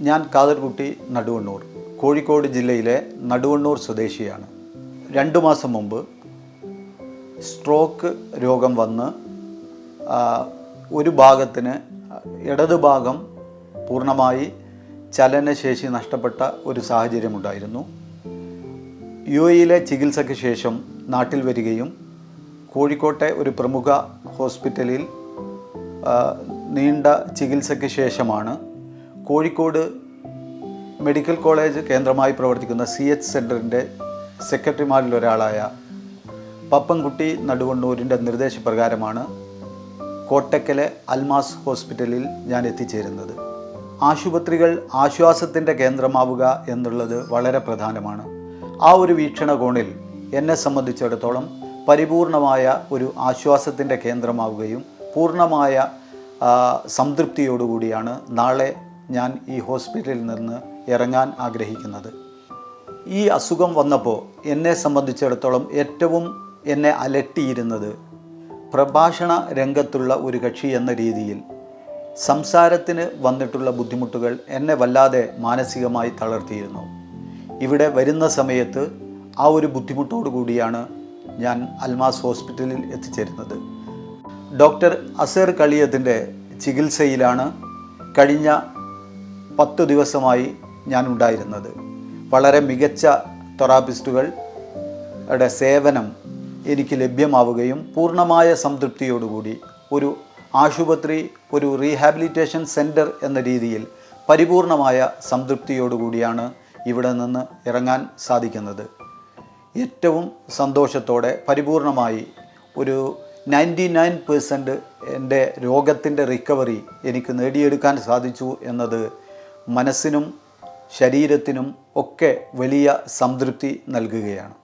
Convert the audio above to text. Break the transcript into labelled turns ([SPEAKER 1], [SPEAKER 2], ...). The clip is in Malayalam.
[SPEAKER 1] ഞാൻ കാതർകുട്ടി നടുവണ്ണൂർ കോഴിക്കോട് ജില്ലയിലെ നടുവണ്ണൂർ സ്വദേശിയാണ്. രണ്ടു മാസം മുമ്പ് സ്ട്രോക്ക് രോഗം വന്ന് ഒരു ഭാഗത്തിന് ഇടത് ഭാഗം പൂർണമായി ചലനശേഷി നഷ്ടപ്പെട്ട ഒരു സാഹചര്യമുണ്ടായിരുന്നു യു എയിലെ ചികിത്സയ്ക്ക് ശേഷം നാട്ടിൽ വരികയും കോഴിക്കോട്ടെ ഒരു പ്രമുഖ ഹോസ്പിറ്റലിൽ നീണ്ട ചികിത്സയ്ക്ക് ശേഷമാണ് കോഴിക്കോട് മെഡിക്കൽ കോളേജ് കേന്ദ്രമായി പ്രവർത്തിക്കുന്ന സി എച്ച് സെക്രട്ടറിമാരിൽ ഒരാളായ പപ്പൻകുട്ടി നടുവണ്ണൂരിന്റെ നിർദ്ദേശപ്രകാരമാണ് കോട്ടക്കലെ അൽമാസ് ഹോസ്പിറ്റലിൽ ഞാൻ എത്തിച്ചേരുന്നത്. ആശുപത്രികൾ ആശ്വാസത്തിന്റെ കേന്ദ്രമാവുക എന്നുള്ളത് വളരെ പ്രധാനമാണ്. ആ ഒരു വീക്ഷണകോണിൽ എന്നെ സംബന്ധിച്ചിടത്തോളം പരിപൂർണമായ ഒരു ആശ്വാസത്തിന്റെ കേന്ദ്രമാവുകയും പൂർണമായ സംതൃപ്തിയോടുകൂടിയാണ് നാളെ ഞാൻ ഈ ഹോസ്പിറ്റലിൽ നിന്ന് ഇറങ്ങാൻ ആഗ്രഹിക്കുന്നത്. ഈ അസുഖം വന്നപ്പോൾ എന്നെ സംബന്ധിച്ചിടത്തോളം ഏറ്റവും എന്നെ അലട്ടിയിരുന്നത് പ്രഭാഷണ രംഗത്തുള്ള ഒരു കക്ഷി എന്ന രീതിയിൽ സംസാരത്തിന് വന്നിട്ടുള്ള ബുദ്ധിമുട്ടുകൾ എന്നെ വല്ലാതെ മാനസികമായി തളർത്തിയിരുന്നു. ഇവിടെ വരുന്ന സമയത്ത് ആ ഒരു ബുദ്ധിമുട്ടോടു കൂടിയാണ് ഞാൻ അൽമാസ് ഹോസ്പിറ്റലിൽ എത്തിച്ചേരുന്നത്. ഡോക്ടർ അസേർ കളിയത്തിന്റെ ചികിത്സയിലാണ് കഴിഞ്ഞ പത്ത് ദിവസമായി ഞാൻ ഉണ്ടായിരുന്നത് വളരെ മികച്ച തെറാപ്പിസ്റ്റുകളുടെ സേവനം എനിക്ക് ലഭ്യമാവുകയും പൂർണമായ സംതൃപ്തിയോടുകൂടി ഒരു ആശുപത്രി ഒരു റീഹാബിലിറ്റേഷൻ സെന്റർ എന്ന രീതിയിൽ പരിപൂർണമായ സംതൃപ്തിയോടുകൂടിയാണ് ഇവിടെ നിന്ന് ഇറങ്ങാൻ സാധിക്കുന്നത്. ഏറ്റവും സന്തോഷത്തോടെ പരിപൂർണമായി ഒരു നയന്റി നയൻ പേഴ്സന്റ് എന്റെ രോഗത്തിന്റെ റിക്കവറി എനിക്ക് നേടിയെടുക്കാൻ സാധിച്ചു എന്നത് മനസ്സിനും ശരീരത്തിനും ഒക്കെ വലിയ സംതൃപ്തി നൽകുകയാണ്.